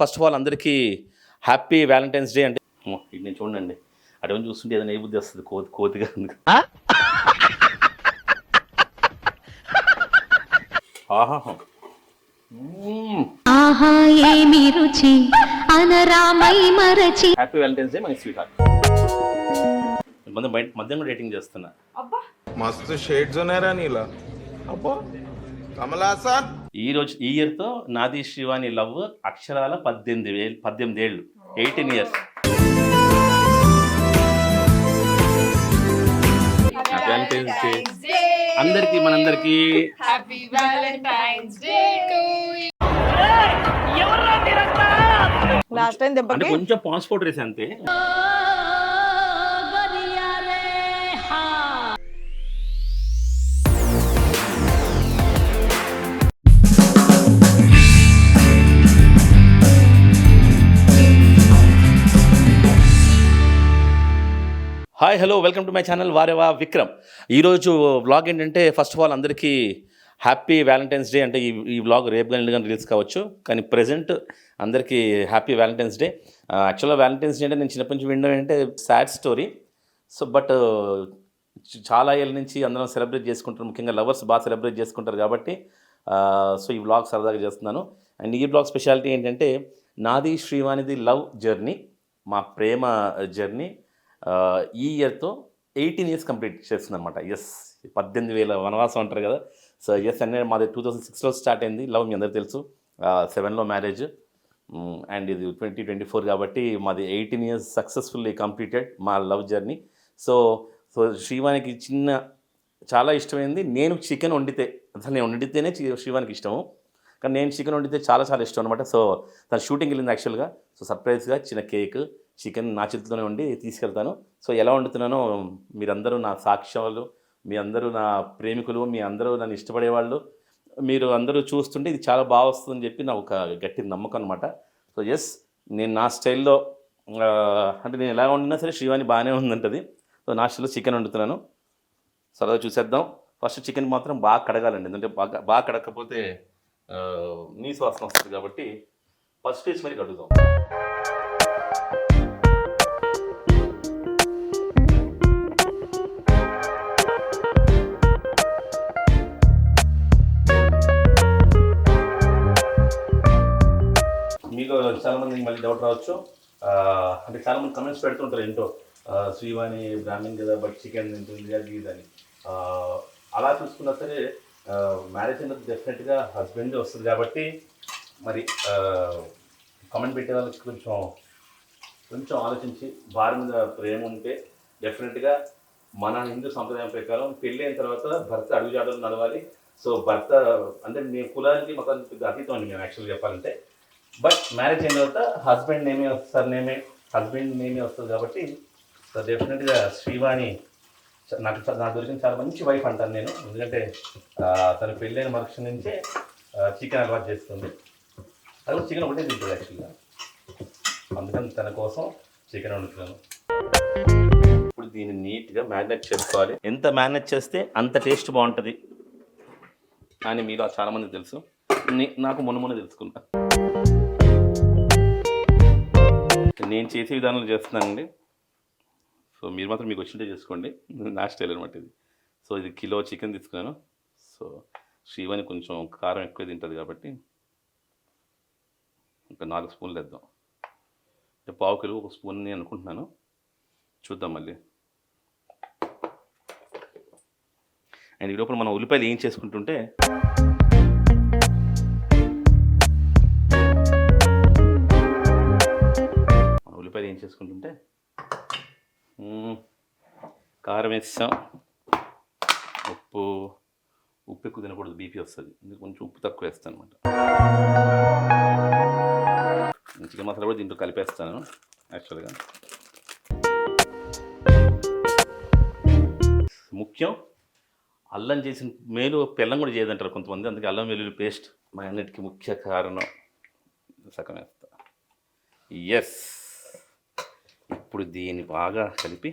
First of all అందరికీ happy Valentine's day అంటే నేను చూడండి. అటువంటి చూస్తుంటే ఏదైనా ఏ బుద్ధి వస్తుంది? కోతి కోతిగా ఆహా ఆహా ఏమి రుచి? అనరామై మరచి happy Valentine's day my sweetheart. మధ్య బయట మధ్యాహ్నం డేటింగ్ చేస్తున్నా. మస్తు షేడ్స్ ఉన్నారా నీలా. అబ్బా. కమలాసన్ असा ఈ రోజు ఈ ఇయర్తో నాది శివాని లవ్ అక్షరాల పద్దెనిమిది వేలు పద్దెనిమిది ఏళ్ళు ఎయిటీన్ ఇయర్స్ అందరికీ మనందరికీ. లాస్ట్ టైం కొంచెం పాస్పోర్ట్ రేస్ అంతే. Hi hello welcome to my channel వారేవా Vikram ఈరోజు వ్లాగ్ ఏంటంటే ఫస్ట్ ఆఫ్ ఆల్ అందరికీ హ్యాపీ వ్యాలంటైన్స్ డే అంటే ఈ ఈ వ్లాగ్ రేపు కానీ కానీ రిలీజ్ కావచ్చు. కానీ ప్రజెంట్ అందరికీ హ్యాపీ వ్యాలంటైన్స్ డే యాక్చువల్గా వ్యాలంటైన్స్ డే అంటే నేను చిన్నప్పటి నుంచి వినడం ఏంటంటే సాడ్ స్టోరీ సో బట్ చాలా ఏళ్ళ నుంచి అందరం సెలబ్రేట్ చేసుకుంటారు ముఖ్యంగా లవర్స్ బాగా సెలబ్రేట్ చేసుకుంటారు కాబట్టి సో ఈ వ్లాగ్ సరదాగా చేస్తున్నాను. అండ్ ఈ వ్లాగ్ స్పెషాలిటీ ఏంటంటే నాది శ్రీవాణిది లవ్ జర్నీ మా ప్రేమ జర్నీ. ఈ ఇయర్తో ఎయిటీన్ ఇయర్స్ కంప్లీట్ చేస్తుంది అనమాట ఎస్ పద్దెనిమిది వేల వనవాసం అంటారు కదా. సో ఎస్ అనే మాది టూ థౌసండ్ సిక్స్లో స్టార్ట్ అయింది. లవ్ మీ అందరికి తెలుసు. సెవెన్లో మ్యారేజ్ అండ్ ఇది ట్వంటీ ట్వంటీ ఫోర్ కాబట్టి మాది ఎయిటీన్ ఇయర్స్ సక్సెస్ఫుల్లీ కంప్లీటెడ్ మా లవ్ జర్నీ సో సో శ్రీవానికి చిన్న చాలా ఇష్టమైంది. నేను చికెన్ వండితే అసలు నేను వండితేనే శ్రీవానికి ఇష్టము. కానీ నేను చికెన్ వండితే చాలా చాలా ఇష్టం అనమాట సో తను షూటింగ్ వెళ్ళింది యాక్చువల్గా సో సర్ప్రైజ్గా చిన్న కేక్ చికెన్ నా చేతిలోనే ఉండి తీసుకెళ్తాను. సో ఎలా వండుతున్నానో మీరందరూ నా సాక్ష్యాలు మీ అందరూ నా ప్రేమికులు మీ అందరూ నన్ను ఇష్టపడేవాళ్ళు మీరు అందరూ చూస్తుంటే ఇది చాలా బాగా వస్తుందని చెప్పి నా ఒక గట్టి నమ్మకం అనమాట సో ఎస్ నేను నా స్టైల్లో అంటే నేను ఎలా వండినా సరే శ్రీవాణి బాగానే ఉందంటది. సో నా స్టైల్లో చికెన్ వండుతున్నాను. సరదా చూసేద్దాం. ఫస్ట్ చికెన్ మాత్రం బాగా కడగాలండి. ఎందుకంటే బాగా బాగా కడగకపోతే నీసు వాసన వస్తుంది కాబట్టి ఫస్ట్ వేసి మరి కడుగుదాం. మీకు మళ్ళీ డౌట్ రావచ్చు. అంటే చాలామంది కమెంట్స్ పెడుతుంటారు ఏంటో. శ్రీవాణి బ్రాహ్మణ్ కదా బట్ చికెన్ తింటుంది అది ఇది అని. అలా చూసుకున్నా సరే మ్యారేజ్ అనేది డెఫినెట్గా హస్బెండ్ వస్తుంది కాబట్టి మరి కమెంట్ పెట్టే వాళ్ళకి కొంచెం కొంచెం ఆలోచించి భార్య మీద ప్రేమ ఉంటే డెఫినెట్గా మన హిందూ సంప్రదాయం ప్రకారం పెళ్ళి అయిన తర్వాత భర్త అడుగుజాడలు నడవాలి. సో భర్త అంటే మీ కులానికి మతానికి అతీతం అండి మేము యాక్చువల్గా చెప్పాలంటే. బట్ మ్యారేజ్ అయిన తర్వాత హస్బెండ్ నేమే వస్తారు నేమే హస్బెండ్ నేమే వస్తుంది కాబట్టి సో డెఫినెట్గా శ్రీవాణి నాకు నా నాకు దొరికిన చాలా మంచి వైఫ్ అంటాను నేను. ఎందుకంటే తను పెళ్ళైన మరుక్ష నుంచే చికెన్ అలవాటు చేస్తుంది. అది చికెన్ ఒకటే తింటుంది యాక్చువల్గా అందుకని తన కోసం చికెన్ వండుతున్నాను. ఇప్పుడు దీన్ని నీట్గా మ్యారినేట్ చేసుకోవాలి. ఎంత మ్యారినేట్ చేస్తే అంత టేస్ట్ బాగుంటుంది? అని మీలో చాలామంది తెలుసు. నాకు మొన్న మొన్న తెలుసుకున్నా. నేను చేసే విధానంలో చేస్తున్నానండి. సో మీరు మాత్రం మీకు వచ్చింటే చేసుకోండి. నా స్టైల్ అనమాట ఇది. సో ఇది కిలో చికెన్ తీసుకున్నాను. సో శ్రీవాణి కొంచెం కారం ఎక్కువ తింటుంది కాబట్టి ఇంకా నాలుగు స్పూన్లు వేద్దాం. అంటే పావు కిలో ఒక స్పూన్ అని అనుకుంటున్నాను. చూద్దాం మళ్ళీ. అండ్ ఈ లోపల మనం ఉల్లిపాయలు ఏం చేసుకుంటుంటే ఉల్లిపాయలు ఏం చేసుకుంటుంటే? కారం వేస్తాం ఉప్పు. ఉప్పు ఎక్కువ తినకూడదు బీపీ వస్తుంది. అందుకే కొంచెం ఉప్పు తక్కువ వేస్తాను అనమాట చికెన్ మసాలా కూడా దీంట్లో కలిపేస్తాను యాక్చువల్గా ముఖ్యం అల్లం చేసిన మేలు బెల్లం కూడా చేయదంటారు కొంతమంది. అందుకే అల్లం వెల్లుల్లి పేస్ట్ మా అన్నిటికీ ముఖ్య కారణం. సగం వేస్తా. ఎస్ ఇప్పుడు దీన్ని బాగా కలిపి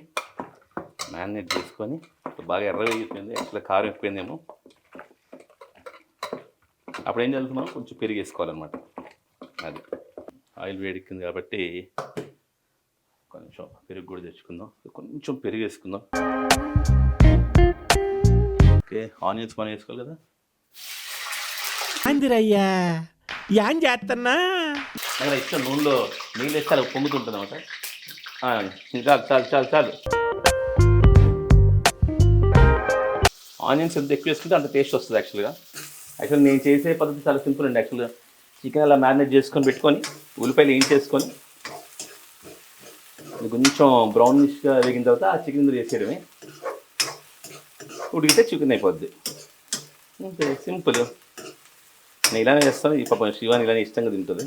మ్యారినేట్ చేసుకొని బాగా ఎర్రగా అయిపోయింది. యాక్చువల్గా కారం ఎక్కువైందేమో. అప్పుడు ఏం చదువుతున్నాం కొంచెం పెరిగేసుకోవాలన్నమాట. అది ఆయిల్ వేడెక్కింది కాబట్టి కొంచెం పెరుగు కూడా తెచ్చుకుందాం. కొంచెం పెరుగు వేసుకుందాం ఓకే ఆనియన్స్ మనం వేసుకోవాలి కదా. అందిరయ్యా యాన్ చేస్తున్నా ఇష్టం నూనెలో నీళ్ళు వేస్తే అలా పొంగుతుంటుంది అనమాట చాలు చాలు చాలు చాలు. ఆనియన్స్ ఎంత ఎక్కువ వేసుకుంటే అంత టేస్ట్ వస్తుంది యాక్చువల్గా యాక్చువల్ నేను చేసే పద్ధతి చాలా సింపుల్ అండి యాక్చువల్గా చికెన్ అలా మ్యారినేట్ చేసుకొని పెట్టుకొని ఉల్లిపాయలు ఏం చేసుకొని కొంచెం బ్రౌనిష్గా వేగిన తర్వాత ఆ చికెన్ ఇందులో వేసేయడమే. ఉడికితే చికెన్ అయిపోద్ది. అంతే సింపుల్. నేను ఇలానే చేస్తాను ఈ పాపం శివాని ఇలానే ఇష్టంగా తింటుంది.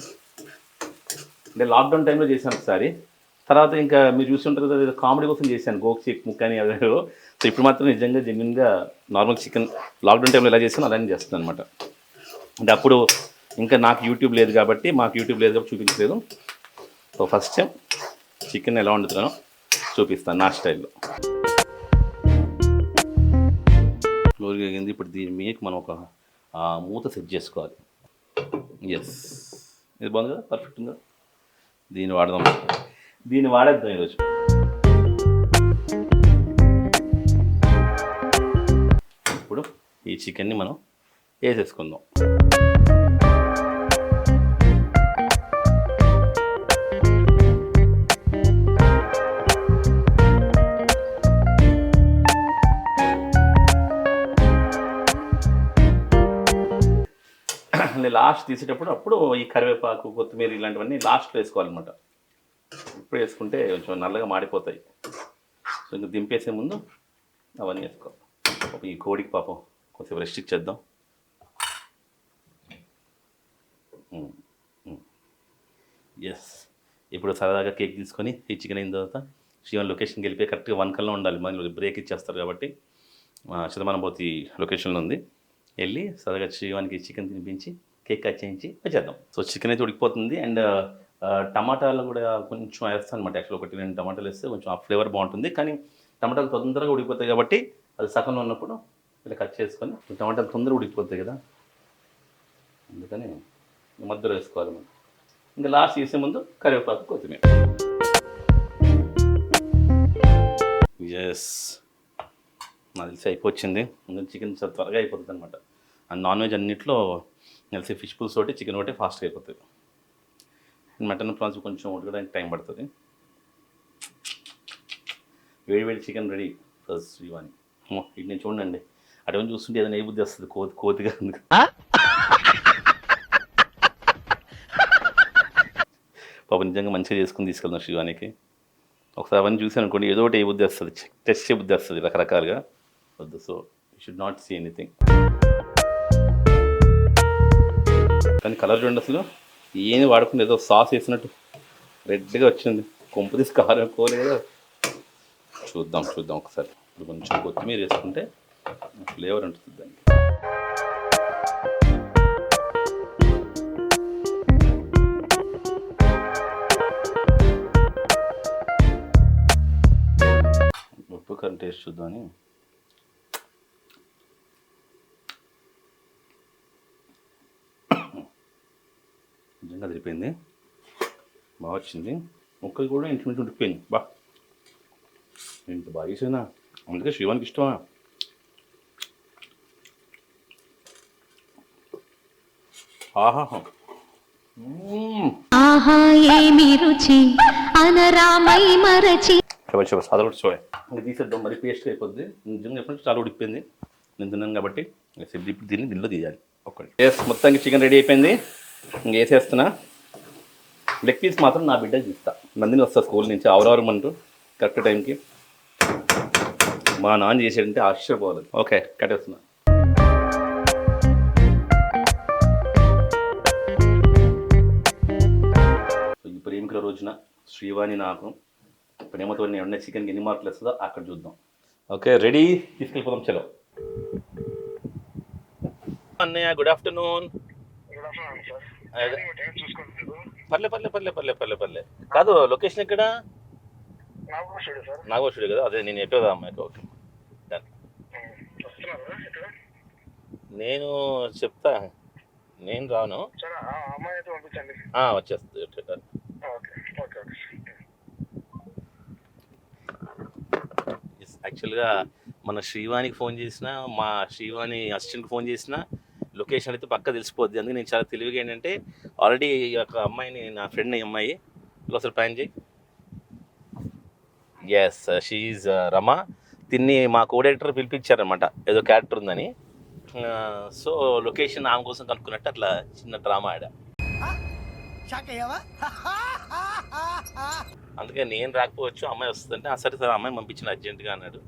అంటే లాక్డౌన్ టైంలో చేశాను ఒకసారి. తర్వాత ఇంకా మీరు చూస్తుంటారు కదా ఏదో కామెడీ కోసం చేశాను గోక్ చిక్ ముక్క అని అదే సో ఇప్పుడు మాత్రం నిజంగా జెన్యున్గా నార్మల్ చికెన్ లాక్డౌన్ టైంలో ఎలా చేసాను అలానే చేస్తాను అనమాట అంటే అప్పుడు ఇంకా నాకు యూట్యూబ్ లేదు కాబట్టి మాకు యూట్యూబ్ లేదు కాబట్టి చూపించలేదు. సో ఫస్ట్ టైం చికెన్ ఎలా వండుతున్నానో చూపిస్తాను నా స్టైల్లో క్లోజ్గా అయింది ఇప్పుడు దీని మీద మనం ఒక మూత సెట్ చేసుకోవాలి. ఎస్ ఇది బాగుంది కదా? పర్ఫెక్ట్ ఉందా? దీన్ని వాడదాం. దీన్ని వాడేద్దాం ఈరోజు. ఇప్పుడు ఈ చికెన్ని మనం వేసేసుకుందాం. లాస్ట్ తీసేటప్పుడు అప్పుడు ఈ కరివేపాకు కొత్తిమీర ఇలాంటివన్నీ లాస్ట్లో వేసుకోవాలన్నమాట. ఇప్పుడు వేసుకుంటే కొంచెం నల్లగా మాడిపోతాయి. సో ఇంకా దింపేసే ముందు అవన్నీ వేసుకో. ఈ కోడికి పాపం కొంచెం రెస్ట్ ఇచ్చేద్దాం. ఎస్ ఇప్పుడు సరదాగా కేక్ తీసుకొని ఈ చికెన్ అయిన తర్వాత శివన్ లొకేషన్కి వెళ్ళిపోయి కరెక్ట్గా వన్ కల్లా ఉండాలి. మళ్ళీ బ్రేక్ ఇచ్చేస్తారు కాబట్టి చిదమనబోతి లొకేషన్లో ఉంది. వెళ్ళి సరదాగా శివానికి చికెన్ తినిపించి కేక్ కట్ చేయించి వచ్చేద్దాం. సో చికెన్ అయితే ఉడికిపోతుంది అండ్ టమాటాలు కూడా కొంచెం వేస్తాను అనమాట యాక్చువల్ ఒకటి రెండు టమాటాలు వేస్తే కొంచెం ఆ ఫ్లేవర్ బాగుంటుంది. కానీ టమాటాలు తొందరగా ఉడికిపోతాయి కాబట్టి అది సగంలో ఉన్నప్పుడు ఇలా కట్ చేసుకొని టమాటాలు తొందరగా ఉడికిపోతాయి కదా. అందుకని మధ్యలో వేసుకోవాలి మనం. ఇంకా లాస్ట్ చేసే ముందు కరివేపాకు కొత్తిమీర. ఎస్ నాకు తెలిసి అయిపోయింది ఇంకా చికెన్ చాలా త్వరగా అయిపోతుంది అనమాట అండ్ నాన్ వెజ్ అన్నింటిలో తెలిసి ఫిష్ పుల్స్ ఒకటి చికెన్ ఒకటి ఫాస్ట్గా అయిపోతుంది మటన్ ప్రాన్స్ కొంచెం ఉడకడానికి టైం పడుతుంది. వేడి వేడి చికెన్ రెడీ ఫస్ట్ శ్రీవాణి. అమ్మో, ఇది నేను చూడండి. అటువంటి చూస్తుంటే ఏదైనా ఏ బుద్ధి వస్తుంది? కోతి కోతిగా ఉంది పాప నిజంగా మంచిగా చేసుకుని తీసుకెళ్దాం శ్రీవానికి ఒకసారి అవన్నీ చూసాను అనుకోండి ఏదో ఒకటి ఏ బుద్ధి వస్తుంది? టెస్ట్ చే బుద్ధి వస్తుంది రకరకాలుగా. వద్దు so you should not see anything కానీ కలర్ చూడండి అసలు. ఏమి వాడకుండా ఏదో సాస్ వేసినట్టు. రెడ్గా వచ్చింది. కొంపు తీసి కారం కోలేదు చూద్దాం చూద్దాం ఒకసారి. ఇప్పుడు కొంచెం కొత్తిమీర వేసుకుంటే ఫ్లేవర్ ఉంటుంది దానికి. ఉప్పు కారం టేస్ట్ చూద్దామని. తిరిగిపోయింది బాగా వచ్చింది. ముక్కలు కూడా ఇంటి నుంచి ఉడికిపోయింది బా. ఇంత బాగా చేసినా అందుకే శివానికి ఇష్టమా? ఆహాహా. ఆహా ఏమి రుచి? అనరామై మరచి. చెప్పండి చెప్పండి అది కూడా చూడే ఇంకా తీసేద్దాం. మరి పేస్ట్ అయిపోద్ది. నిజంగా చెప్పినట్టు చాలా ఉడికిపోయింది. నేను తిన్నాను కాబట్టి దీన్ని దీనిలో తీయాలి. ఒక్కటి. ఎస్ మొత్తానికి చికెన్ రెడీ అయిపోయింది. వేసేస్తున్నా. లెగ్ పీస్ మాత్రం నా బిడ్డకి తీస్తా నందిని వస్తా స్కూల్ నుంచి. అవరవరం అంటూ కరెక్ట్ టైంకి మా నాన్న చేసాడంటే ఆశ్చర్యపోవాలి. ఓకే కట్టేస్తున్నా ఈ ప్రేమికుల రోజున శ్రీవాణి నాకు ప్రేమతో నేను ఉన్న చికెన్కి ఎన్ని మార్కులు వస్తుందో అక్కడ చూద్దాం. ఓకే రెడీ తీసుకెళ్ళిపోదాం చలో. అన్నయ్య గుడ్ ఆఫ్టర్నూన్ పర్లే పర్లే పర్లే పర్లే పర్లే పర్లే. కాదు లొకేషన్ ఎక్కడ? నాగోషుడు కదా? అదే నేను చెప్పేదా అమ్మాయికి. ఓకే. నేను చెప్తా. నేను రాను. వచ్చేస్తుంది. యాక్చువల్గా మన శ్రీవాణికి ఫోన్ చేసిన మా శ్రీవాణి అసిస్టెంట్కి ఫోన్ చేసిన లొకేషన్ అయితే పక్క తెలిసిపోద్ది. అందుకే నేను చాలా తెలివిగా ఏంటంటే ఆల్రెడీ ఈ యొక్క అమ్మాయిని నా ఫ్రెండ్ అమ్మాయి. ఒకసారి ప్యాన్ చేయి. ఎస్ షీఈ్ రమ. తిన్ని మా కోడైరెక్టర్ పిలిపించారనమాట ఏదో క్యారెక్టర్ ఉందని. సో లొకేషన్ ఆమె కోసం కనుక్కున్నట్టు అట్లా చిన్న డ్రామా ఆడా. అందుకే నేను రాకపోవచ్చు అమ్మాయి వస్తుందంటే "ఆ, సరే సరే అమ్మాయి పంపించిన అర్జెంటుగా అన్నాడు.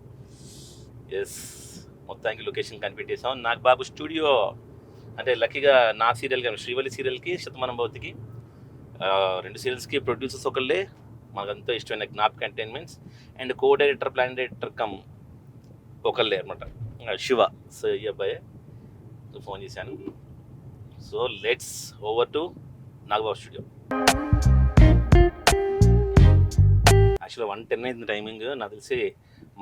ఎస్ మొత్తానికి లొకేషన్ కనిపెట్టేసాం నాకు బాబు స్టూడియో అంటే లక్కీగా నా సీరియల్ కానీ శ్రీవల్లి సీరియల్కి శతమానం భవతికి రెండు సీరియల్స్కి ప్రొడ్యూసర్స్ ఒకళ్ళే. మాకు ఇష్టమైన జ్ఞాప్ containments. And codirector plan director come ఒకళ్ళే అనమాట శివ సో ఈ అబ్బాయే. ఫోన్ చేశాను. So let's over to Nagababu studio. యాక్చువల్గా వన్ టెన్ అయింది టైమింగ్. నాకు తెలిసి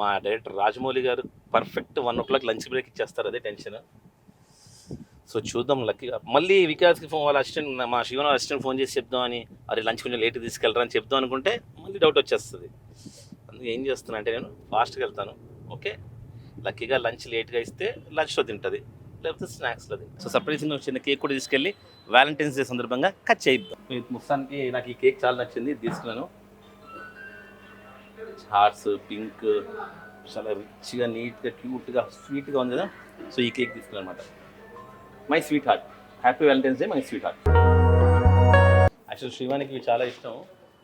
మా director Rajamouli garu perfect one o'clock lunch break ఇచ్చేస్తారు అదే టెన్షన్. సో చూద్దాం లక్కీగా మళ్ళీ వికాస్కి ఫోన్ వాళ్ళ అసిస్టెంట్ మా శివన్ అసిస్టెంట్ ఫోన్ చేసి చెప్దాం అని అరే లంచ్ కొంచెం లేట్ తీసుకెళ్ళరా అని చెప్దాం అనుకుంటే మళ్ళీ డౌట్ వచ్చేస్తుంది. అందుకే ఏం చేస్తున్నా అంటే నేను ఫాస్ట్గా వెళ్తాను ఓకే? లక్కీగా లంచ్ లేట్గా ఇస్తే లంచ్లో తింటుంది లేకపోతే స్నాక్స్లో తింటుంది. సో సర్ప్రైజింగ్ చిన్న కేక్ కూడా తీసుకెళ్ళి వ్యాలంటైన్స్ డే సందర్భంగా కట్ చేయిద్దాం. ముస్తానికి నాకు ఈ కేక్ చాలా నచ్చింది తీసుకున్నాను. హార్ట్స్ పింక్ చాలా రిచ్గా నీట్గా క్యూట్గా స్వీట్గా ఉంది కదా సో ఈ కేక్ తీసుకున్నాను అనమాట my sweetheart happy Valentine's day my sweetheart actual శ్రీవానికి చాలా ఇష్టం.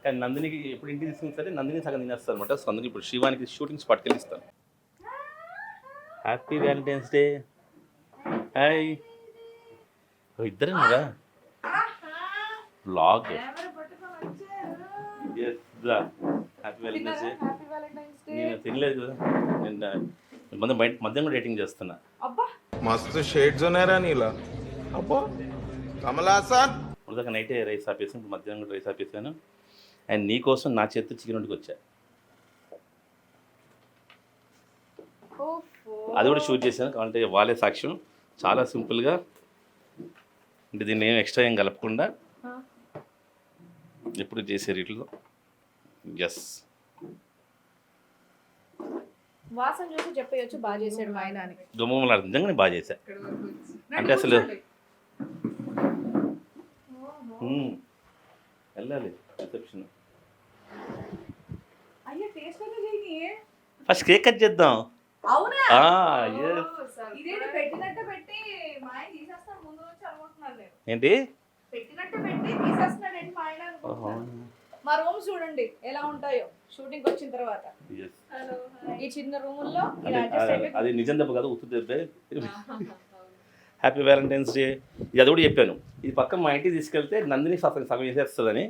కానీ నందినికి ఎప్పుడు ఇంటికి తీసుకుని సరే నందిని సగం తినేస్తాను అనమాట సో అందుకే ఇప్పుడు శ్రీవానికి షూటింగ్ స్పాట్కి వెళ్ళి ఇస్తాను హ్యాపీ వ్యాలంటైన్స్ డే. హాయ్. ఇద్దరే కదా blog. Happy Valentine's day. Happy Valentine's day. నేను తినలేదు కదా. నేను మధ్య మధ్యాహ్నం కూడా డేటింగ్ చేస్తున్నా. అబ్బా मस्त शेड्स ఉన్నాయరా నీలా అబ్బా కమలాసన్ ఇప్పుడు దాకా నైటే రైస్ ఆపేసాను ఇప్పుడు మధ్యాహ్నం కూడా రైస్ ఆపేసాను అండ్ నీ కోసం నా చేతితో చికెన్ వండుకు వచ్చా ఓఫో అది కూడా షూట్ చేశాను కావాలంటే వాళ్ళే సాక్ష్యం చాలా సింపుల్గా అంటే దీన్ని ఏం ఎక్స్ట్రా ఏం కలపకుండా ఎప్పుడు చేసే రీతిలో ఎస్ వాసన చూసి చెప్పేయచ్చు బాగా చేసాడు మా ఆయన అని. దుమ్మలాడు నిజంగానే బాగా చేశా అంటే అసలు. వెళ్ళాలి రిసెప్షన్. ఫస్ట్ కేక్ కట్ చేద్దాం. ఏంటి? పెట్టినట్టు పెట్టి తీసేస్తున్నాడు మా ఆయన మా రూమ్స్ చూడండి ఎలా ఉంటాయో. షూటింగ్ వచ్చిన తర్వాత. Yes. ఈ చిన్న రూముల్లో అది నిజం దెబ్బ కాదు ఉత్తు దెబ్బే హ్యాపీ వ్యాలంటైన్స్ డే ఇది అది కూడా చెప్పాను. ఇది పక్కన మా ఇంటికి తీసుకెళ్తే నందిని సగం సగం వేసేస్తుందని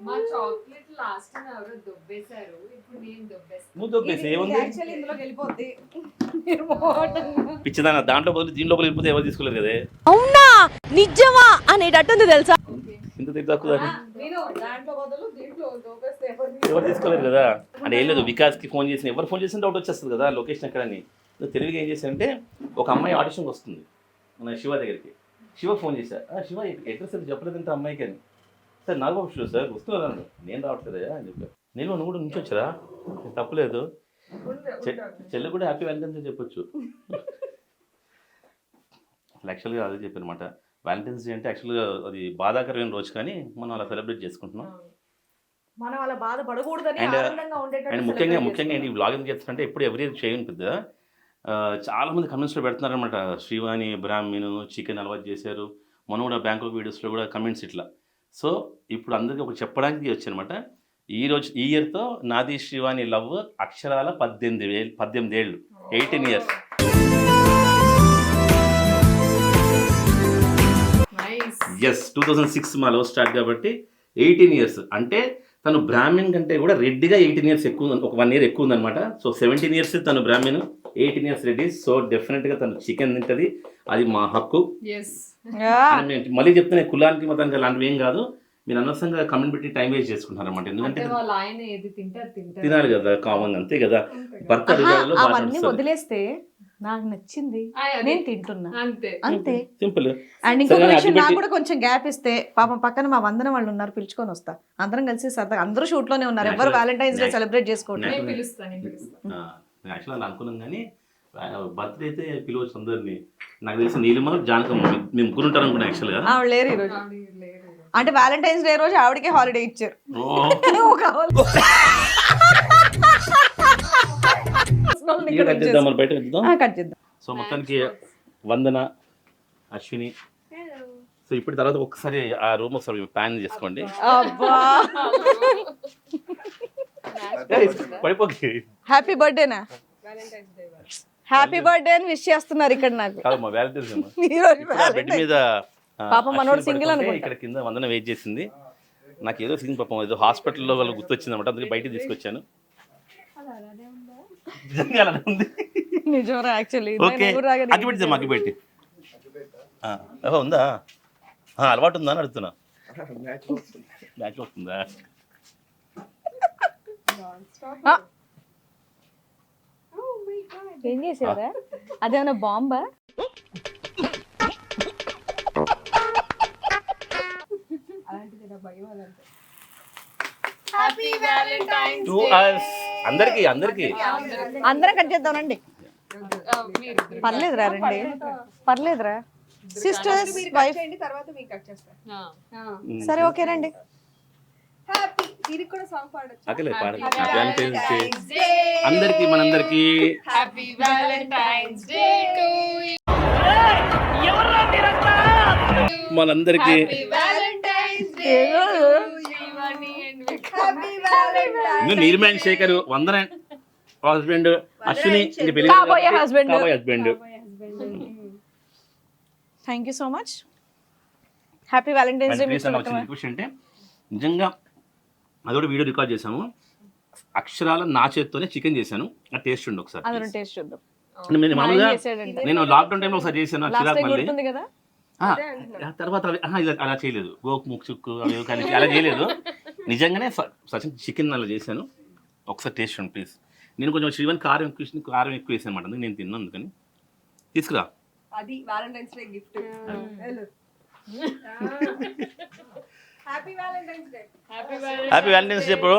మా చాక్లెట్ లాస్ట్ టైం ఎవరో దొబ్బేశారు ఇప్పుడు నేను దొబ్బేస్తాను నువ్వు దొబ్బేసి ఏముంది? యాక్చువల్లీ ఇందులోకి వెళ్ళిపోద్ది. మీరు మోటంగా. పిచ్చిదాన దాంట్లో బదులు దీని లోపల వెళ్ళిపోతే ఎవరు తీసుకోలేరు కదే? అవునా? నిజమా? అనేటట్టుంది తెలుసా? ఇంత తెలివి తక్కువ నేను దాంట్లో బదులు దీంట్లో దోపేస్తే ఎవరు ఎవరు తీసుకోలేరు కదా? అంటే ఏం లేదు వికాస్కి ఫోన్ చేసిన ఎవరు ఫోన్ చేసిన డౌట్ వచ్చేస్తుంది కదా లొకేషన్ ఎక్కడని. నువ్వు తెలివిగా ఏం చేశానంటే ఒక అమ్మాయి ఆడిషన్కి వస్తుంది మన శివ దగ్గరికి. శివ ఫోన్ చేశా. "ఆ, శివ అడ్రస్ అది చెప్పలేదు ఇంత అమ్మాయికి అని. Sir Nagababu sir. వస్తున్నారు అన్నాడు నేను రావట్లేదా అని చెప్పాను నేను నువ్వు కూడా నుంచి వచ్చారా? తప్పలేదు. చెల్లి కూడా హ్యాపీ వ్యాలంటైన్స్ డే చెప్పొచ్చు. యాక్చువల్గా అదే చెప్పానమాట వ్యాలంటైన్స్ డే అంటే యాక్చువల్గా అది బాధాకరమైన రోజు కానీ మనం అలా సెలబ్రేట్ చేసుకుంటున్నాం. మనం అలా బాధపడకూడదని అండ్ ముఖ్యంగా ముఖ్యంగా ఈ బ్లాగ్ ఎందుకు చేస్తానంటే ఎప్పుడు ఎవరి చేయను పెద్ద. చాలా మంది కమెంట్స్లో పెడుతున్నారనమాట శ్రీవాణి బ్రాహ్మణు చికెన్ అలవాటు చేశారు. మొన్న కూడా బ్యాంకాక్ వీడియోస్లో కూడా కమెంట్స్ ఇట్లా. సో ఇప్పుడు అందరికీ ఒకటి చెప్పడానికి వచ్చానమాట. ఈ రోజు ఈ ఇయర్తో నాది శ్రీవాణి లవ్ అక్షరాల పద్దెనిమిది వేలు పద్దెనిమిది ఏళ్ళు eighteen years. Yes two thousand six మా లవ్ స్టార్ట్ కాబట్టి ఎయిటీన్ ఇయర్స్. అంటే తను బ్రాహ్మణ్ కంటే కూడా రెడ్డిగా ఎయిటీన్ ఇయర్స్ ఎక్కువ ఒక వన్ ఇయర్ ఎక్కువ ఉందన్నమాట. సో సెవెంటీన్ ఇయర్స్ తను Brahmin eighteen years Reddy. So డెఫినెట్గా తను చికెన్ తింటుంది. అది మా హక్కు. మళ్ళీ చెప్తున్నా కులానికి మతానికి అలాంటివి ఏం కాదు. మీరు అనవసరంగా కమెంట్ పెట్టి టైం వేస్ట్ చేసుకుంటున్నారు అనమాట ఎందుకంటే తినాలి కదా కామన్ అంతే కదా. భర్త అవన్నీ వదిలేస్తే నాకు నచ్చింది. నేను తింటున్నా. అంతే. అంతే. సింపుల్ అండ్ ఇంకొక విషయం నాకు కూడా కొంచెం గ్యాప్ ఇస్తే పాపం పక్కన మా వందన వాళ్ళు ఉన్నారు పిలుచుకొని వస్తా. అందరం కలిసి సరదాగా అందరూ షూట్లోనే ఉన్నారు. ఎవరు వ్యాలంటైన్స్ డే సెలబ్రేట్ చేసుకోండి అనుకున్నాం కానీ బర్త్డే అయితే పిలవచ్చు అందరిని. నాకు తెలిసి నీలిమ జానకమ్మ మేము ముగ్గురు ఉంటారు అనుకున్నా యాక్చువల్గా ఆవిడ లేరు ఈరోజు. అంటే వ్యాలంటైన్స్ డే రోజు ఆవిడకే హాలిడే ఇచ్చారు. ఓ. నువ్వు కావాలి. ఇక కట్ చేద్దాం మరి బయట కట్టుదాం ఆ, కట్ చేద్దాం. సో మొత్తానికి వందన అశ్విని. సో ఇప్పుడు తర్వాత ఒక్కసారి ఆ రూమ్ ఒకసారి ప్లాన్ చేసుకోండి. అబ్బా. పడిపోకి హ్యాపీ బర్త్డేనా హ్యాపీ బర్త్డే అని విష్ చేస్తున్నారు ఇక్కడ నాకు. కాదు మా వ్యాలంటైన్స్ ఈ రోజు ఇప్పుడు ఆ బెడ్ మీద ఆ, పాపం మనోడు అశ్విని single పడుకుంటే అనుకుంటా. ఇక్కడ కింద వందన వెయిట్ చేసింది. నాకు ఏదో సీన్ పాపం ఏదో హాస్పిటల్లో వాళ్ళు గుర్తొచ్చింది అనమాట అందుకే బయటికి తీసుకొచ్చాను. నిజంగా అలానే ఉంది. నిజంరా యాక్చువల్లీ ఓకే అగ్గి పెట్టి అగ్గి పెట్టి. ఆ, ఓహో ఉందా? ఆ, అలవాటు ఉందా అని అడుగుతున్నా. మ్యాచ్ వస్తుందా ఏం చేసావురా అదేమన్నా బాంబా? అందరికి అందరికి. అందరం కట్ చేద్దామండి పర్లేదురా రండి. పర్లేదురా. సిస్టర్స్ వైఫ్ తర్వాత మీకు కట్ చేస్తాను. సరే ఓకేనండి దీనికి కూడా సాంగ్ పాడొచ్చు? అక్కలే పాడండి వ్యాలంటైన్స్ డే అందరికి మనందరికి happy Valentine's day to Shekhar Vandana. Husband Ashwini కాబోయే. కాబోయే husband thank you so much happy Valentine's day అంటే నిజంగా అది కూడా వీడియో రికార్డ్ చేసాము అక్షరాల నా చేత్తోనే చికెన్ చేశాను. ఆ టేస్ట్ ఉండి ఒకసారి అదొక టేస్ట్ చూద్దాం. నేను మామూలుగా. నేను లాక్డౌన్ టైంలో ఒకసారి చేశాను టైం మళ్ళీ. కదా? తర్వాత అవి- అలా చేయలేదు. గోకు ముక్చుక్కు అవి ఇవి కలిపి అలా చేయలేదు. నిజంగానే సచిన్ చికెన్ అలా చేశాను. ఒకసారి టేస్ట్ చూడండి ప్లీజ్ నేను కొంచెం శ్రీవన్ కారం ఎక్కువ కారం ఎక్కువ వేసాను అనమాట అందుకే నేను తిన్నాను అందుకని. తీసుకురా. అది Valentine's day gift happy Valentine's day happy happy Valentine's day bro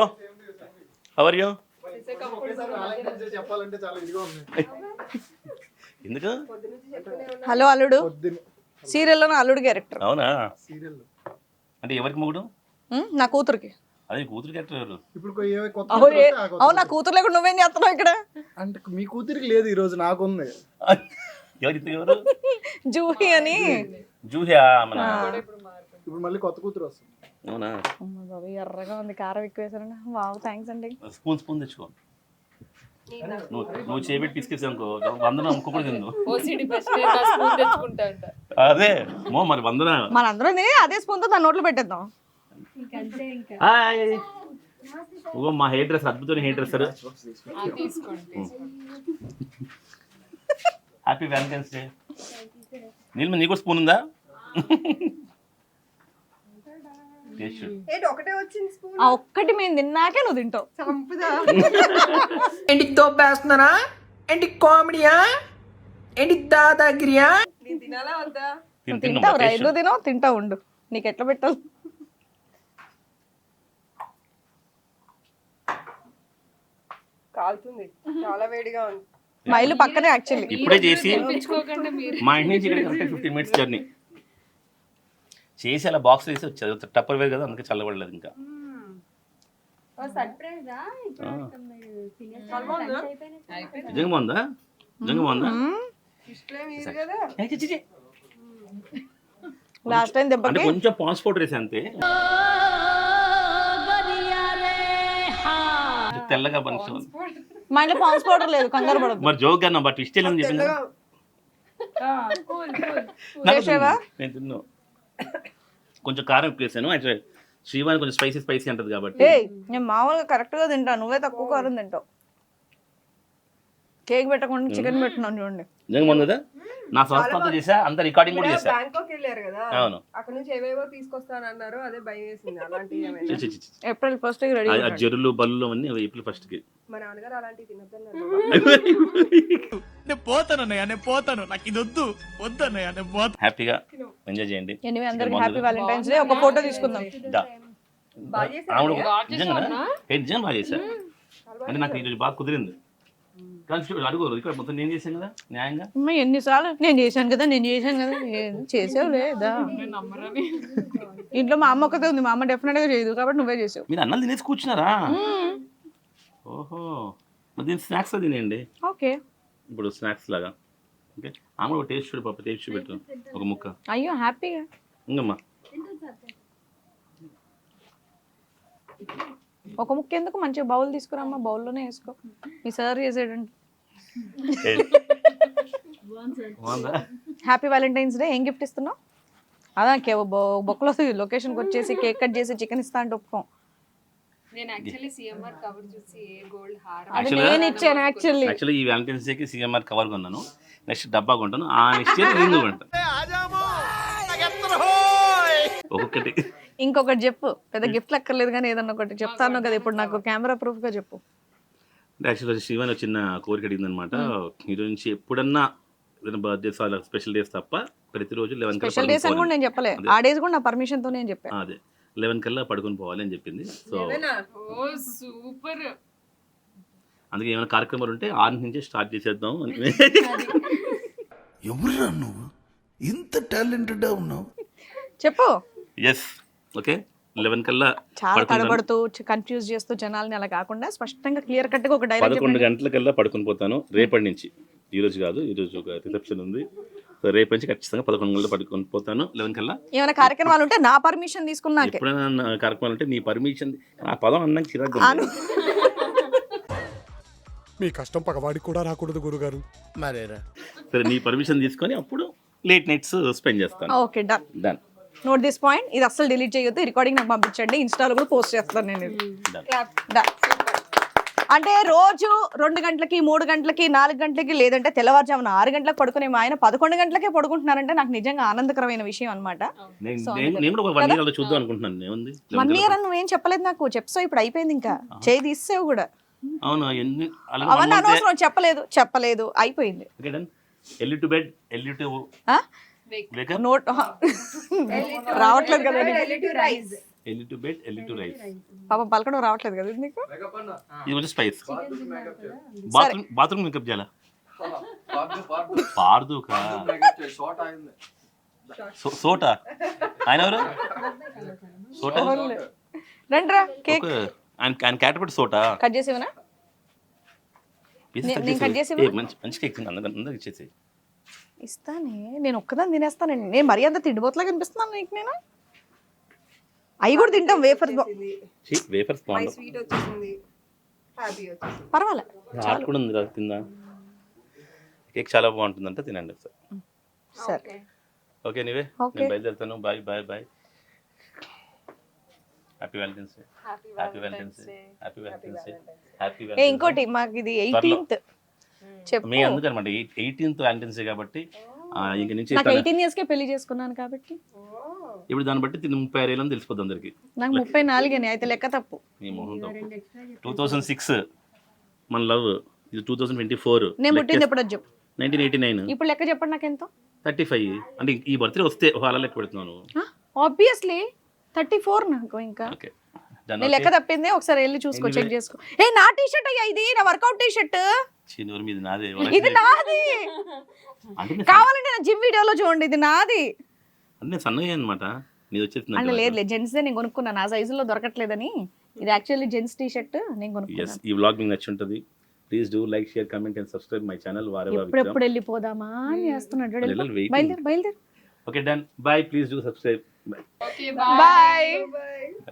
how are you ఎందుకు? హలో అల్లుడు. సీరియల్లో నా అల్లుడు క్యారెక్టర్. అవునా? అంటే ఎవరికి మొగుడు? నా కూతురికి. అదే కూతురు క్యారెక్టర్ ఎవరు? ఇప్పుడు కొ- ఏ కొత్త అవును కూతురు అవును నా లేకుండా నువ్వేం చేస్తున్నావు ఇక్కడ? అంటే మీ కూతురికి లేదు ఈ రోజు నాకుంది. ఎవరు ఇద్దరు ఎవరు? జూహి అని. జూహియా మన ఇప్పుడు మళ్ళీ కొత్త కూతురు వస్తుంది. అవునా? బాబు ఎర్రగా ఉంది కారం ఎక్కువ వేసారండి. వావ్ థ్యాంక్స్ అండి. స్పూన్ స్పూన్ తెచ్చుకో. నువ్వు నువ్వు చేపెట్టి పిసికేసావు అనుకో వందన ఇంకొకటి తిందు ఓసిడి బెస్ట్ స్పూన్ తెచ్చుకుంటా అంట. అదే మో మరి వందన? మనందరం అదే స్పూన్తో తన నోట్లో పెట్టేద్దాం. హాయ్. ఓ మా హెయిర్ డ్రెస్ అద్భుతమైన హెయిర్ తీసుకోండి. హ్యాపీ వ్యాలంటైన్స్ డే నీళ్ళు నీకు కూడా స్పూన్ ఉందా? టేస్ట్ చూడు. ఏంటి ఒకటే వచ్చింది స్పూన్? ఆ ఒక్కటి మేము తిన్నాకే నువ్వు తింటావు. చంపుదా? ఏంటి తోపేస్తున్నారా? ఏంటి కామెడీయా? ఏంటి దాదాగిరియా? నేను తినాలా వద్దా? తింటావు రా taste ఎందుకు. తినవు? తింటావు ఉండు. నీకు ఎట్లా పెట్టాలి? కాలుతుంది. చాలా వేడిగా ఉంది. మా ఇల్లు పక్కనే యాక్చువల్లీ ఇప్పుడే చేసి మా ఇంటి నుంచి ఇక్కడ కరెక్ట్ ఫిఫ్టీన్ మినిట్స్ జర్నీ చేసి అలా బాక్స్ వేసి వచ్చేది టప్పర్ వేరు కదా అందుకే చల్లబడలేదు ఇంకా. నిజంగా బాగుందా? నిజంగా బాగుందా. లాస్ట్ టైం అంటే కొంచెం పాన్స్ పౌడర్ వేసి అంతే తెల్లగా మనిషి మా ఇంట్లో పాన్స్ పౌడర్ లేదు కంగారు పడదు మరి జోక్ అన్నా బట్ ఇష్టం లేదని చెప్పింది. నాకు? నేను తిన్నాను కొంచెం కారం ఎక్కువ వేసాను. అంటే శ్రీవాణి కొంచెం స్పైసీ స్పైసీ అంటది కాబట్టి. నేను మామూలుగా కరెక్ట్గా తింటాను నువ్వే తక్కువ కారం తింటావు. కేక్ పెట్టకుండా చికెన్ పెట్టున్నాం చూడండి. నిజంగా కదా నా చేసా అంత రికార్డింగ్ కూడా చేశా బ్యాంకాక్ వెళ్ళారు కదా. అవును. అక్కడ నుంచి ఏవేవో తీసుకొస్తానన్నారు అదే భయం వేసింది. చి. ఏప్రిల్ ఫస్ట్ రెడీ ఆ- ఆ జరులు బల్లు అవన్నీ ఏప్రిల్ ఫస్ట్కి. మా నాన్నగారు అలాంటివి తినొద్దన్నారు నేను పోతాను అన్నయ్య నేను పోతాను. నాకు ఇది వద్దు వద్దు అన్నయ్య నేను పోతాను హ్యాపీగా ఎంజాయ్ చేయండి. ఎనివే అందరికి. హ్యాపీ వాలంటైన్స్ డే ఒక ఫోటో తీసుకుందాం. నిజంగా బాగా చేశా అంటే నాకు ఈరోజు బాగా కుదిరింది. కానీ చూడు, అడుగు ఇక్కడ మొత్తం నేను చేశాను కదా న్యాయంగా? అమ్మ ఎన్నిసార్లు? నేను చేశాను కదా నేను చేశాను కదా ఏం చేసావు లేదా? ఇంట్లో మా అమ్మ ఒక్కతే ఉంది మా అమ్మ డెఫినెట్గా చేయదు కాబట్టి నువ్వే చేసావు. మీరు అన్నం తినేసి కూర్చున్నారా? ఓహో. మరి దీని స్నాక్స్ తినేయండి. ఓకే. ఇప్పుడు స్నాక్స్ లాగా. ఓకే. ఆమె ఒక టేస్ట్ చూడు పాప టేస్ట్ చూపెట్టు. ఒక ముక్క. అయ్యో హ్యాపీగా ఇంకమ్మా ఒక ముక్క ఎందుకు? మంచిగా బౌల్ తీసుకురామ్మా బౌల్లోనే వేసుకో. మీ సార్ బాగుందా? హ్యాపీ వ్యాలంటైన్స్ డే ఏం గిఫ్ట్ ఇస్తున్నావు? అదా కే బొ- బొక్కలో లొకేషన్కి వచ్చేసి కేక్ కట్ చేసి చికెన్ ఇస్తా అంటే ఒప్పుకోం. నేను యాక్చువల్లీ సిఎంఆర్ కవర్ చూసి ఏ గోల్డ్ హార్. అది Actually- నేను ఇచ్చాను యాక్చువల్లీ యాక్చువల్లీ ఈ వ్యాలంటైన్స్ డేకి సీఎంఆర్ కవర్ కొన్నాను. నెక్స్ట్ డబ్బా కొంటాను. ఆ నెక్స్ట్ ఇయర్ రింగ్ కొంటాను. ఒక్కొక్కటి. ఇంకొకటి చెప్పు. పెద్ద గిఫ్ట్ అక్కర్లేదు కానీ ఏదన్నా ఒకటి చెప్తాను కదా ఇప్పుడు నాకు కెమెరా ప్రూఫ్గా చెప్పు. అంటే యాక్చువల్లీ శివన్ చిన్న కోరిక అడిగింది అనమాట ఈరోజు నుంచి ఎప్పుడన్నా ఏదైనా బర్త్డేస్ అలా స్పెషల్ డేస్ తప్ప ప్రతిరోజు లెవెన్ స్పెషల్ డేస్ అని కూడా నేను చెప్పలే. ఆ డేస్ కూడా నా పర్మిషన్తో నేను చెప్పాను అదే. లెవెన్ కల్లా పడుకొని పోవాలి అని చెప్పింది. సో ఓ సూపర్. అందుకే ఏమైనా కార్యక్రమాలు ఉంటే ఆరు నుంచే స్టార్ట్ చేసేద్దాం అని. ఎవరురా నువ్వు? ఇంత టాలెంటెడ్ ఉన్నావు. చెప్పు. Yes okay? లెవెన్ కల్లా చాలా. తడబడుతూ కన్ఫ్యూజ్ చేస్తూ జనాల్ని అలా కాకుండా స్పష్టంగా క్లియర్ కట్గా ఒక డైలాగ్ పదకొండు గంటలకల్లా పడుకొని పోతాను. రేపటి నుంచి. ఈ రోజు కాదు ఈ రోజు ఒక రిసెప్షన్ ఉంది. సో రేపటి నుంచి ఖచ్చితంగా పదకొండు గంటలు పడుకొని పోతాను. లెవెన్ కల్లా? ఏమైనా కార్యక్రమాలు ఉంటే నా పర్మిషన్ తీసుకున్నాకే. ఎప్పుడైనా కార్యక్రమాలు అంటే నీ పర్మిషన్ ఆ పదం అన్నాక చిరాకు మీ కష్టం పగవాడికి కూడా రాకూడదు గురుగారు. మరేరా? సరే నీ పర్మిషన్ తీసుకొని అప్పుడు లేట్ నైట్స్ స్పెండ్ చేస్తాను. Okay done done note this point ఇది అస్సలు డిలీట్ చేయొద్దు. రికార్డింగ్ నాకు పంపించండి. ఇన్స్టాలో కూడా పోస్ట్ చేస్తాను నేను ఇది. అంటే రోజు రెండు గంటలకి మూడు గంటలకి నాలుగు గంటలకి లేదంటే తెల్లవారుజామున ఆరు గంటలకు పడుకునే మా ఆయన పదకొండు గంటలకే పడుకుంటున్నారంటే నాకు నిజంగా ఆనందకరమైన విషయం అనమాట వన్ ఇయర్ అలా చూద్దాం అనుకుంటున్నాను. ఏముంది? వన్ ఇయర్ అని నువ్వేం చెప్పలేదు నాకు. చెప్సావు ఇప్పుడు అయిపోయింది ఇంకా. చేయి తీసేవు కూడా. అవును? అవన్నీ అనవసరం చెప్పలేదు. చెప్పలేదు. అయిపోయింది. Okay done early to bed early to ఆ? వేకప్ నోట్ రావట్లేదు కదా నీకు. Early to bed early to rise పాపం పలకడం రావట్లేదు కదా ఇది నీకు? ఇది కొంచెం స్పైస్ బాత్రూమ్ బాత్రూమ్ మేకప్ చేయాలా? పార్దుకా సో- సోటా? ఆయన ఎవరు? సోటా? రండిరా కేక్. ఆయన ఆయన క్యాట్ పెట్టి సోటా. కట్ చేసేవనా? నేను కట్ మంచి మంచి కేక్ తిన్నా అందరికి అందరికి ఇచ్చేసి ఇస్తానే. నేను ఒక్కదాన్ని తినేస్తానండి నేను మరీ అంత తిండిపోతలా కనిపిస్తున్నాను నీకు నేను. అవి కూడా తింటాం వేఫర్ వేఫర్స్ బాగుండవు. స్వీట్ వచ్చేసింది. హ్యాపీ వచ్చేసింది. పర్వాలే. చాట్ కూడా ఉంది కదా తిందా? కేక్ చాలా బాగుంటుందంట తినండి సార్ సరే. ఓకే. నీవే. నేను బయలుదేరుతాను. Bye bye bye. Happy Valentine's Day happy Valentine's Day happy Valentine's Day happy ఏ ఇంకోటి మాకు ఇది ఎయిటీన్త్ మీ అందుకనమాట ఎయిటీన్త్ వ్యాలంటైన్స్ కాబట్టి ఆ, ఇంక నుంచి నాకు ఎయిటీన్ ఇయర్స్కే పెళ్ళి చేసుకున్నాను కాబట్టి. ఇప్పుడు దాన్ని బట్టి తిని ముప్పై ఆరు ఏళ్ళని తెలిసిపోద్ది అందరికి. నాకు ముప్పై నాలుగేనే అయితే లెక్క తప్పు. నీ మొహంతో టూ థౌసండ్ సిక్స్ మన లవ్ ఇది టూ థౌసండ్ ట్వంటీ ఫోర్ నేను పుట్టింది ఎప్పుడు అది చెప్పు. నైన్టీన్ ఎయిటీ నైన్ ఇప్పుడు లెక్క చెప్పండి నాకు ఎంతో. థర్టీ ఫైవ్ అంటే ఈ బర్త్డే వస్తే ఒక అలా లెక్క పెడుతున్నాను ఆబ్వియస్లీ థర్టీ ఫోర్ నాకు ఇంకా. నేను లెక్క తప్పింది ఒకసారి వెళ్ళి చూసుకో చెక్ చేసుకో. ఏ నా టీ షర్ట్ అయ్యా ఇది? నా వర్కౌట్ టీ షర్ట్ చిన్నూరు మీద నాదే. ఇది నాది. అంటే కావాలంటే నా జిమ్ వీడియోలో చూడండి ఇది నాది. అంటే నేను సన్నగా అనమాట నీది అంటే వచ్చేస్తుంది లేదు లేదు జెంట్స్ నేను కొనుక్కున్నా. నా సైజులో దొరకట్లేదని. ఇది యాక్చువల్లీ జెంట్స్ టీ షర్ట్ నేను కొనుక్కున్నాను ఈ వ్లాగ్ మీకు నచ్చి ఉంటుంది. Please do like share comment and subscribe my channel వారెవర్ ఎప్పుడెప్పుడు వెళ్ళిపోదామా అని చేస్తున్నాడు. వెళ్ళాలి, waiting. బయలుదేరు బయలుదేరు. Okay done bye please do subscribe bye